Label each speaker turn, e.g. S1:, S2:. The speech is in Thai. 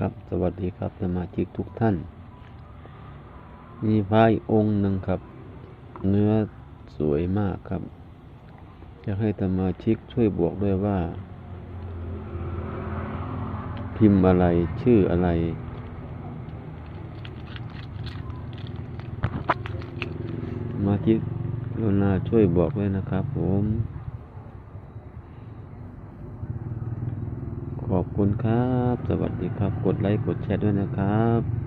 S1: ครับ สวัสดีครับสมาชิกทุกท่านมีพระอีกองค์หนึ่งครับ เนื้อสวยมากครับอยากให้สมาชิกช่วยบอกด้วยว่า พิมพ์อะไรชื่ออะไร สมาชิกกรุณาช่วยบอกด้วยนะครับผม ขอบ คุณครับ สวัสดีครับ กดไลค์ กดแชร์ด้วยนะครับ